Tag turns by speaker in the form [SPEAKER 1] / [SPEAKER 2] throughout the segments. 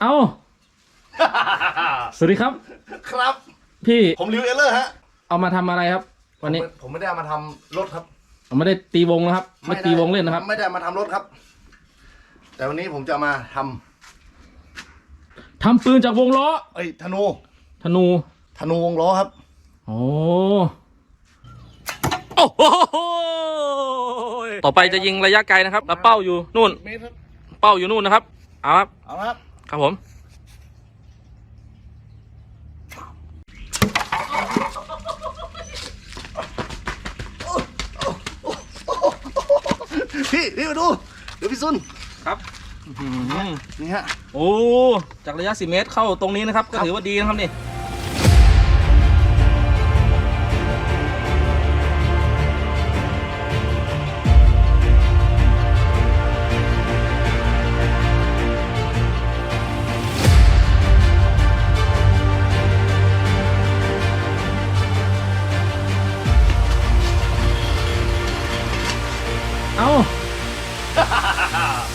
[SPEAKER 1] เอ้า สวัสดีครับ
[SPEAKER 2] ครับ
[SPEAKER 1] พี่
[SPEAKER 2] ผมริวเอลเลอร์ฮะ
[SPEAKER 1] เอามาทำอะไรครับ วันนี้
[SPEAKER 2] ผมผมไม่ได้เอามาทำรถครับ
[SPEAKER 1] ผมไม่ได้ตีวงนะครับ ไม่ตีวงเล่นนะครับ
[SPEAKER 2] ไม่ได้เอามาทำรถครับ แต่วันนี้ผมจะมาทำ
[SPEAKER 1] ทำปืนจากวงล้อ
[SPEAKER 2] เอ้ยธนู
[SPEAKER 1] ธนู
[SPEAKER 2] ธนูวงล้อครับ
[SPEAKER 1] โอ้โอ้โหต่อไปจะยิงระยะไกลนะครับแล้วเป้าอยู่นู่น
[SPEAKER 2] เมตรครับ
[SPEAKER 1] เป้าอยู่นู่นนะครับ เอาครับ
[SPEAKER 2] เอาละครับ
[SPEAKER 1] ครับผม
[SPEAKER 2] พี่พี่มาดูเดี๋ยวพี่ซุน
[SPEAKER 1] ครับอื้อหือ
[SPEAKER 2] นี่ฮะ
[SPEAKER 1] โอ้ จากระยะ 10 เมตรเข้าตรงนี้นะครับ ก็ถือว่าดีนะครับนี่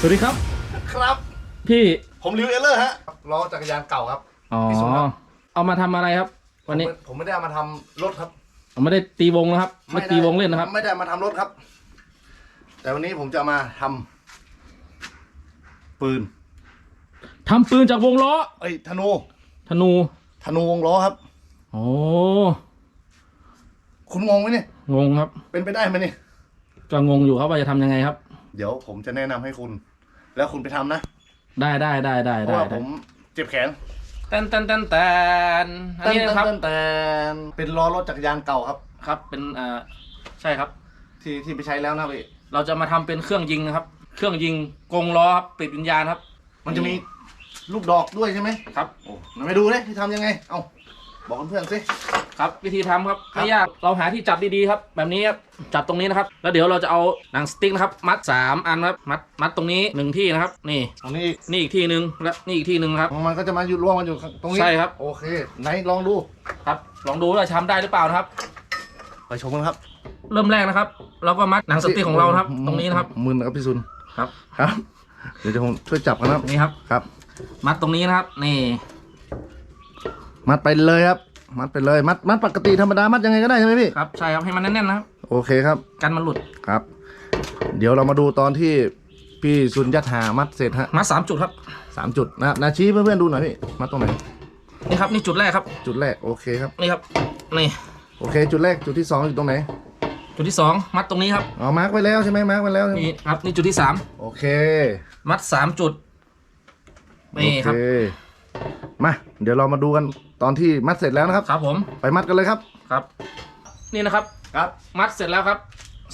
[SPEAKER 1] สวัสดีครับ
[SPEAKER 2] ครับ
[SPEAKER 1] พี่
[SPEAKER 2] ผมริวเอลเลอร์ฮะล้อจักรยานเก่าครับ
[SPEAKER 1] อ๋อ
[SPEAKER 2] พี่สุครับ
[SPEAKER 1] เอามาทำอะไรครับ วันนี้
[SPEAKER 2] ผมผมไม่ได้เอามาทำรถครับ
[SPEAKER 1] ผมไม่ได้ตีวงนะครับไม่ตีวงเล่นนะครับ
[SPEAKER 2] ไม่ได้เอามาทำรถครับ แต่วันนี้ผมจะมาทำปืน
[SPEAKER 1] ทำปืนจากวงล้อ
[SPEAKER 2] เอ้ยธนู
[SPEAKER 1] ธนู
[SPEAKER 2] ธนูวงล้อครับ
[SPEAKER 1] โอ้
[SPEAKER 2] คุณงงไหมเนี่ย
[SPEAKER 1] งงครับ
[SPEAKER 2] เป็นไปได้ไหมเนี่ย
[SPEAKER 1] ก็งงอยู่ครับว่าจะทำยังไงครับ
[SPEAKER 2] เดี๋ยวผมจะแนะนำให้คุณ แล้วคุณไปทำนะ
[SPEAKER 1] ได้ได้ได้ได้
[SPEAKER 2] เพ
[SPEAKER 1] ได้
[SPEAKER 2] ราะว่า
[SPEAKER 1] ได้
[SPEAKER 2] ผมเจ็บแขน
[SPEAKER 1] เต้นเต้นเต้นเต้นอันนี้นะครับ
[SPEAKER 2] เต้นเต้นเป็นล้อรถจักรยานเก่าครับ
[SPEAKER 1] ครับ เป็นอ่าใช่ครับ
[SPEAKER 2] ที่ที่ไปใช้แล้วนะพี่
[SPEAKER 1] เราจะมาทำเป็นเครื่องยิงนะครับ เครื่องยิงกงล้อครับปิดวิญญาณครับ
[SPEAKER 2] มันจะมีลูกดอกด้วยใช่ไหม
[SPEAKER 1] ครับ
[SPEAKER 2] โอ้ไหนไปดูเลยที่ทำยังไง เอา บอกเพื่อนๆสิ
[SPEAKER 1] ครับวิธีทำครับ
[SPEAKER 2] ครับ
[SPEAKER 1] ไม่ยากเราหาที่จับดีๆครับ แบบนี้ครับจับตรงนี้นะครับ แล้วเดี๋ยวเราจะเอาหนังสติ๊กนะครับ มัดสามอันครับมัดมัดตรงนี้หนึ่งที่นะครับ นี่
[SPEAKER 2] ตรงนี้
[SPEAKER 1] นี่อีกที่หนึ่งและนี่อีกที่หนึ่งครับ
[SPEAKER 2] มันก็จะมาอยู่รวมกันอยู่ตรงนี้
[SPEAKER 1] ใช่ครับ
[SPEAKER 2] โอเคไหนลองดู
[SPEAKER 1] ครับ ลองดูว่าทำได้หรือเปล่านะครับ
[SPEAKER 2] ไปชมกันครับ
[SPEAKER 1] เริ่มแรกนะครับ เราก็มัดหนังสติ๊กของเรานะครับ ตรงนี้นะครับ
[SPEAKER 2] มือนะครับพี่ซุน
[SPEAKER 1] ครับ
[SPEAKER 2] ครับ เดี๋ยวจะผมช่วยจับกันนะครับ
[SPEAKER 1] นี่ครับ
[SPEAKER 2] ครับ
[SPEAKER 1] มัดตรงนี้นะครับนี่
[SPEAKER 2] มัดไปเลยครับ มัดไปเลยมัดมัดปกติธรรมดามัดยังไงก็ได้ใช่ไหมพี่
[SPEAKER 1] ครับใช่ครับให้มันแน่นๆนะครับ
[SPEAKER 2] โอเคครับ
[SPEAKER 1] กันมันหลุด
[SPEAKER 2] ครับ เดี๋ยวเรามาดูตอนที่พี่ซุนยัดหามัดเสร็จฮะ
[SPEAKER 1] มัดสามจุดครับ
[SPEAKER 2] สามจุดนะนาชี้เพื่อนๆดูหน่อยพี่มัดตรงไหน
[SPEAKER 1] นี่ครับนี่จุดแรกครับ
[SPEAKER 2] จุดแรกโอเคครับ
[SPEAKER 1] นี่ครับนี่
[SPEAKER 2] โอเค จุดแรกจุดที่สองอยู่ตรงไหน
[SPEAKER 1] จุดที่สองมัดตรงนี้ครับ
[SPEAKER 2] อ๋อมาร์กไว้แล้วใช่ไหมมาร์กไว้แล้วใช่ไหม
[SPEAKER 1] นี่ครับนี่จุดที่สาม
[SPEAKER 2] โอเค
[SPEAKER 1] มัดสามจุดนี่ครับ
[SPEAKER 2] โอเคมา เดี๋ยวเรามาดูกัน ตอนที่มัดเสร็จแล้วนะครับ
[SPEAKER 1] ครับผม
[SPEAKER 2] ไปมัดกันเลยครับ
[SPEAKER 1] ครับ นี่นะครับ
[SPEAKER 2] ครับ
[SPEAKER 1] มัดเสร็จแล้วครับ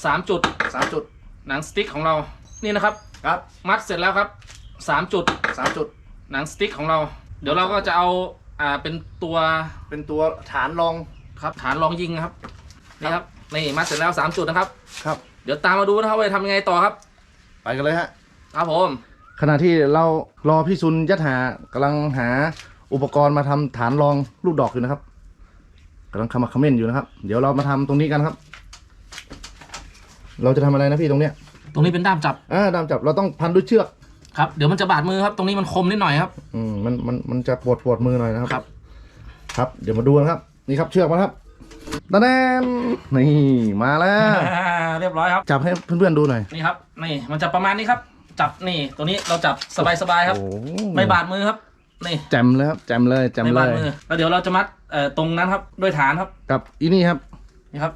[SPEAKER 1] สามจุด
[SPEAKER 2] สามจุด
[SPEAKER 1] หนังสติ๊กของเรา นี่นะครับ
[SPEAKER 2] ครับ
[SPEAKER 1] มัดเสร็จแล้วครับสามจุด
[SPEAKER 2] สามจุด
[SPEAKER 1] หนังสติ๊กของเรา เดี๋ยวเราก็จะเอา อ่า เป็นตัว
[SPEAKER 2] เป็นตัวฐานรอง
[SPEAKER 1] ครับ ฐานรองยิงนะครับ นี่ครับ นี่มัดเสร็จแล้วสามจุดนะครับ
[SPEAKER 2] ครับ
[SPEAKER 1] เดี๋ยวตามมาดูนะครับว่าจะทำยังไงต่อครับ
[SPEAKER 2] ไปกันเลยฮะ
[SPEAKER 1] ครับผม
[SPEAKER 2] ขณะที่เรารอพี่ซุนยัดหากำลังหา อุปกรณ์มาทำฐานรองลูกดอกอยู่นะครับกำลังขมักเขม้นอยู่นะครับ เดี๋ยวเรามาทำตรงนี้กันครับ เราจะทำอะไรนะพี่ตรงเนี้ย
[SPEAKER 1] ตรงนี้เป็นด้ามจับ
[SPEAKER 2] อ่าดามจับเราต้องพันด้วยเชือก
[SPEAKER 1] ครับ เดี๋ยวมันจะบาดมือครับ ตรงนี้มันคมนิดหน่อยครับ
[SPEAKER 2] อืมมันมันมันจะปวดปวดมือหน่อยนะครับ
[SPEAKER 1] ครับ
[SPEAKER 2] ครับ เดี๋ยวมาดูกันครับ นี่ครับเชือกมาครับตะแนนนี่มาแล้ว
[SPEAKER 1] เรียบร้อยครับ
[SPEAKER 2] จับให้เพื่อนๆดูหน่อย
[SPEAKER 1] นี่ครับ นี่มันจะประมาณนี้ครับ จับนี่ ตัวนี้เราจับสบายๆครับ
[SPEAKER 2] โอ้โห
[SPEAKER 1] ไม่บาดมือครับ นี่
[SPEAKER 2] แจมเลยครับแจมเลยแจม
[SPEAKER 1] ไม่
[SPEAKER 2] เล
[SPEAKER 1] บาด
[SPEAKER 2] ย
[SPEAKER 1] มือแล้วเดี๋ยวเราจะมัดเอ่อตรงนั้นครับด้วยฐานครับ
[SPEAKER 2] กับอีนี่ครับ
[SPEAKER 1] นี่ครับ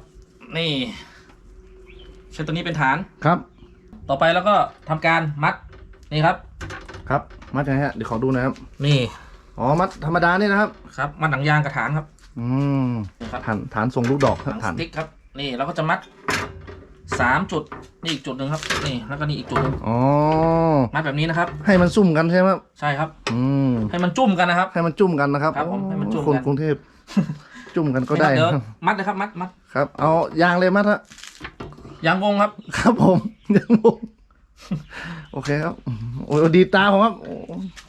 [SPEAKER 1] นี่ใช้ตัวนี้เป็นฐาน
[SPEAKER 2] ครับ
[SPEAKER 1] ต่อไปแล้วก็ทำการมัดนี่ครับ
[SPEAKER 2] ครับมัดยังไงฮะเดี๋ยวขอดูหนะครับ
[SPEAKER 1] นี่
[SPEAKER 2] อ๋อมัดธรรมดานี่นะครับ
[SPEAKER 1] ครับมัดหนังยางกับฐานครับ
[SPEAKER 2] อืม
[SPEAKER 1] นี่ครับ
[SPEAKER 2] ฐานฐานทรงลูกดอกค
[SPEAKER 1] ห
[SPEAKER 2] รับ
[SPEAKER 1] นัง
[SPEAKER 2] ฐา
[SPEAKER 1] ส
[SPEAKER 2] น
[SPEAKER 1] ติ๊กครับ นี่เราก็จะมัด สามจุดนี่อีกจุดหนึ่งครับนี่แล้วก็นี่อีกจุดหนึ่ง
[SPEAKER 2] อ๋อ
[SPEAKER 1] มัดแบบนี้นะครับ
[SPEAKER 2] ให้มันซุ่มกันใช่ไหมครับ
[SPEAKER 1] ใช่ครับ
[SPEAKER 2] อืม
[SPEAKER 1] ให้มันจุ่มกันนะครับ
[SPEAKER 2] ให้มันจุ่มกันนะครับ
[SPEAKER 1] ครับผมให้มันจุ่ม
[SPEAKER 2] คน
[SPEAKER 1] กัน
[SPEAKER 2] กรุงเทพจุ่มกันก็ได้
[SPEAKER 1] นี่ครับ
[SPEAKER 2] ค
[SPEAKER 1] เดี๋
[SPEAKER 2] รั
[SPEAKER 1] ยว
[SPEAKER 2] บ
[SPEAKER 1] มัดนะครับมัดมัด
[SPEAKER 2] ครับเอายางเลยมัดฮะ
[SPEAKER 1] ยางวงครับ
[SPEAKER 2] ครับผมยางผมโอเคครับโอ้ยดีดตาผมครับโอ้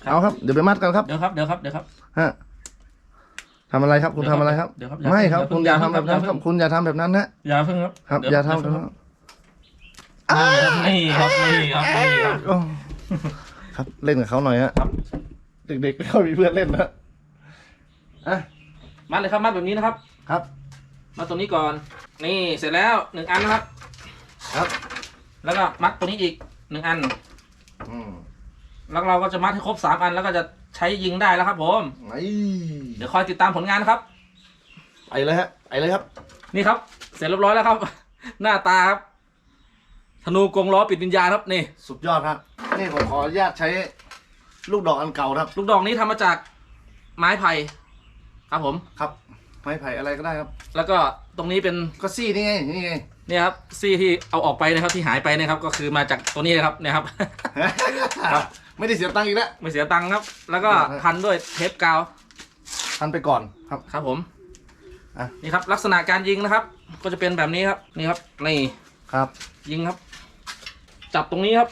[SPEAKER 1] ครับ
[SPEAKER 2] เอาครับเดี๋ยวไปมัดกันครับ
[SPEAKER 1] เดี๋ยวครับเดี๋ยวครับเดี๋ยวครับ
[SPEAKER 2] ฮะทำอะไรครับคุณ
[SPEAKER 1] เดี๋ยว
[SPEAKER 2] ทำ
[SPEAKER 1] ครับ
[SPEAKER 2] อะไรครับ
[SPEAKER 1] เดี๋ยวครับ
[SPEAKER 2] ไม่ครับ
[SPEAKER 1] อย่าเพิ่
[SPEAKER 2] คุ
[SPEAKER 1] ง
[SPEAKER 2] ณอย่า
[SPEAKER 1] อย่า
[SPEAKER 2] ทำแบบนั้น
[SPEAKER 1] เพิ่ง
[SPEAKER 2] ครับคุณอย่าทำแบบนั้นนะ
[SPEAKER 1] อย่าเพิ่งครับ
[SPEAKER 2] ครับ
[SPEAKER 1] เดี๋ว
[SPEAKER 2] อย่าทำ
[SPEAKER 1] เดี๋ว
[SPEAKER 2] แบบนั้น
[SPEAKER 1] นี่ครับ นี่ครับนี่ครับนี่ครับ
[SPEAKER 2] โอ้ครับเล่นกับเขาหน่อยฮะ
[SPEAKER 1] ครับ
[SPEAKER 2] เด็กๆไม่ค่อยมีเพื่อนเล่นนะอะ
[SPEAKER 1] มัดเลยครับมัดแบบนี้นะครับ
[SPEAKER 2] ครับ
[SPEAKER 1] มัดตรงนี้ก่อน นี่เสร็จแล้วหนึ่งอันนะครับ
[SPEAKER 2] ครับ
[SPEAKER 1] แล้วก็มัดตัวนี้อีกหนึ่งอัน
[SPEAKER 2] อืม
[SPEAKER 1] แล้วเราก็จะมัดให้ครบสามอันแล้วก็จะใช้ยิงได้แล้วครับ ผม
[SPEAKER 2] ไเดี๋
[SPEAKER 1] ยวคอยติดตามผลงานนะครับ
[SPEAKER 2] ไปเลยฮะไปเลยครับ
[SPEAKER 1] นี่ครับ เสร็จเรียบร้อยแล้วครับ หน้าตาครับ ธนูกรงล้อปิดวิญญาณครับนี่
[SPEAKER 2] สุดยอดครับนี่ผมขออนุญาตใช้ลูกดอกอันเก่านะครับ
[SPEAKER 1] ลูกดอกนี้ทำมาจากไม้ไผ่ครับผม
[SPEAKER 2] ครับ ไม้ไผ่อะไรก็ได้ครับ
[SPEAKER 1] แล้วก็ตรงนี้เป็น
[SPEAKER 2] ก็ซี่นี่ไงนี่ไง
[SPEAKER 1] เนี่ยครับซี่ที่เอาออกไปนะครับที่หายไปนะครับก็คือมาจากตัวนี้นะครับเนี่ยครับ ครับ
[SPEAKER 2] ไม่ได้เสียตังค์อีกแล้ว
[SPEAKER 1] ไม่เสียตังค์ครับ แล้วก็
[SPEAKER 2] ครับ
[SPEAKER 1] พันด้วยเทปกาว
[SPEAKER 2] ทันไปก่อนครับ
[SPEAKER 1] ครับผม
[SPEAKER 2] อะ
[SPEAKER 1] นี่ครับลักษณะการยิงนะครับ ก็จะเป็นแบบนี้ครับนี่ครับนี่
[SPEAKER 2] ครับ
[SPEAKER 1] ยิงครับ จับตรงนี้ครับ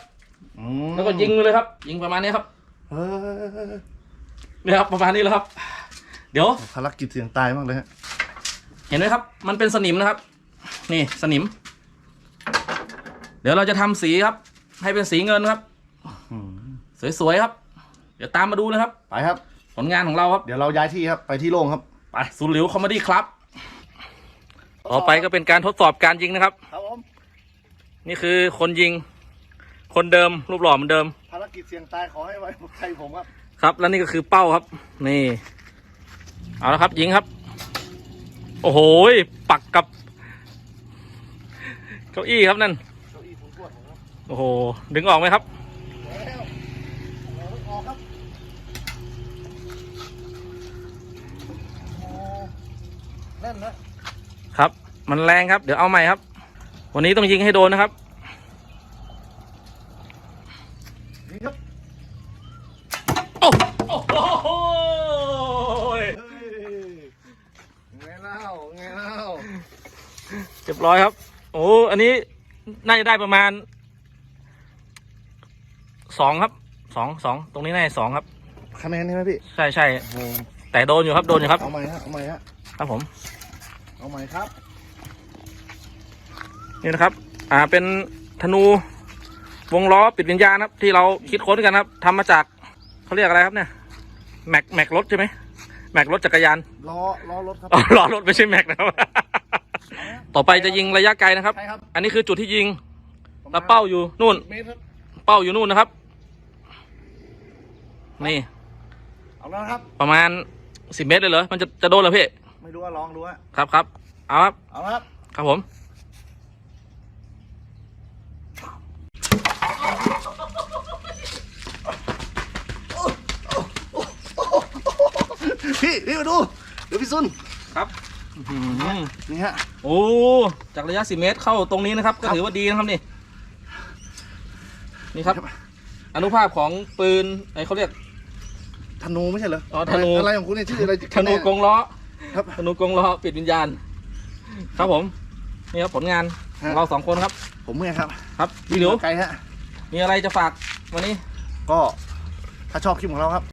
[SPEAKER 2] อืม
[SPEAKER 1] แล้วก็ยิงไปเลยครับ ยิงประมาณนี้ครับ
[SPEAKER 2] เออ
[SPEAKER 1] เนี่ยครับประมาณนี้แหล้วครับ เดี๋ยว
[SPEAKER 2] ภารกิจเสี่ยงตายมากเลยฮะ
[SPEAKER 1] เห็นไหมครับ มันเป็นสนิมนะครับ นี่สนิม เดี๋ยวเราจะทำสีครับ ให้เป็นสีเงินครับ
[SPEAKER 2] อืม
[SPEAKER 1] สวยๆครับ เดี๋ยวตามมาดูนะครับ
[SPEAKER 2] ไปครับ
[SPEAKER 1] ผลงานของเราครับ
[SPEAKER 2] เดี๋ยวเราย้ายที่ครับ ไปที่โล่งครับ
[SPEAKER 1] ไปศูนย์หลิวคอมเมดี้ครับ ต่อไปก็เป็นการทดสอบการยิงนะครับ
[SPEAKER 2] ครับผม
[SPEAKER 1] นี่คือคนยิง คนเดิมรูปหล่อเหมือนเดิม
[SPEAKER 2] ภารกิจเสี่ยงตายขอให้ไว้ใจผมครับ
[SPEAKER 1] ครับแล้วนี่ก็คือเป้าครับ นี่ เอาละครับยิงครับ โอ้โหปักกับเก้าอี้ครับนั่น
[SPEAKER 2] เก้าอี้ผมปวดผมครับ
[SPEAKER 1] โอ้โหดึงออกไหมครับ
[SPEAKER 2] แล้วโอ้ยออกครับโอ้แน่นนะครับ
[SPEAKER 1] มันแรงครับ เดี๋ยวเอาใหม่ครับ วันนี้ต้องยิงให้โดนนะครับ
[SPEAKER 2] นี่ครับ
[SPEAKER 1] โอ้โห
[SPEAKER 2] เฮ้ยไงเล่าไงเล่า
[SPEAKER 1] เรียบร้อยครับ โอ้อันนี้น่าจะได้ประมาณสองครับสองสองตรงนี้น่าจะสองครับ
[SPEAKER 2] คะแนนนี่ไหมพี่
[SPEAKER 1] ใช่ใช่
[SPEAKER 2] โอ้
[SPEAKER 1] แต่โดนอยู่ครับโดนอยู่ครับ
[SPEAKER 2] เอาใหม่ฮะเอาใหม่ฮะ
[SPEAKER 1] ครับผม
[SPEAKER 2] เอาใหม่ครับ
[SPEAKER 1] นี่นะครับ อ่าเป็นธนูวงล้อปิดวิญญาณครับ ที่เราคิดค้นกันครับทำมาจากเขาเรียกอะไรครับเนี่ยแม็กแม็กรถใช่ไหมแม็กรถจักรยาน
[SPEAKER 2] ล้อล้อรถครับ
[SPEAKER 1] อ๋อล้อรถไม่ใช่แม็กนะครับ ต่อไปจะยิงระยะไกลนะครับ
[SPEAKER 2] ใช่ครับ
[SPEAKER 1] อันนี้คือจุดที่ยิงแล้วเป้าอยู่นู่น
[SPEAKER 2] เมตรครับ
[SPEAKER 1] เป้าอยู่นู่นนะครับ นี่
[SPEAKER 2] เอาแล้วนะครับ
[SPEAKER 1] ประมาณสิบเมตรเลยเหรอมันจะจะโดนเหรอพี่
[SPEAKER 2] ไม่รู้ว่าลองดูฮะ
[SPEAKER 1] ครับครับเอาครับ
[SPEAKER 2] เอาละครับ
[SPEAKER 1] ครับผม
[SPEAKER 2] พี่พี่มาดูเดี๋ยวพี่ซุน
[SPEAKER 1] ครับอื้อหือ
[SPEAKER 2] นี่ฮะ
[SPEAKER 1] โอ้จากระยะสิบเมตรเข้าตรงนี้นะครับ ก็ถือว่าดีนะครับนี่ นี่ครับ อนุภาพของปืนไอเขาเรียก
[SPEAKER 2] ธนูไม่ใช่เหรอ
[SPEAKER 1] อ๋อธนู
[SPEAKER 2] อะไรของคุณเนี่ยชื่ออะไร
[SPEAKER 1] ธนูกงล้อ
[SPEAKER 2] ครับ
[SPEAKER 1] ธนูกงล้อปิดวิญญาณ ครับผม นี่ครับผลงานของเราสองคนครับ
[SPEAKER 2] ผมเนี่ยครับ
[SPEAKER 1] ครับพี่หลิว
[SPEAKER 2] ไกลฮะ
[SPEAKER 1] มีอะไรจะฝากวันนี้
[SPEAKER 2] ก็ถ้าชอบคลิปของเราครับ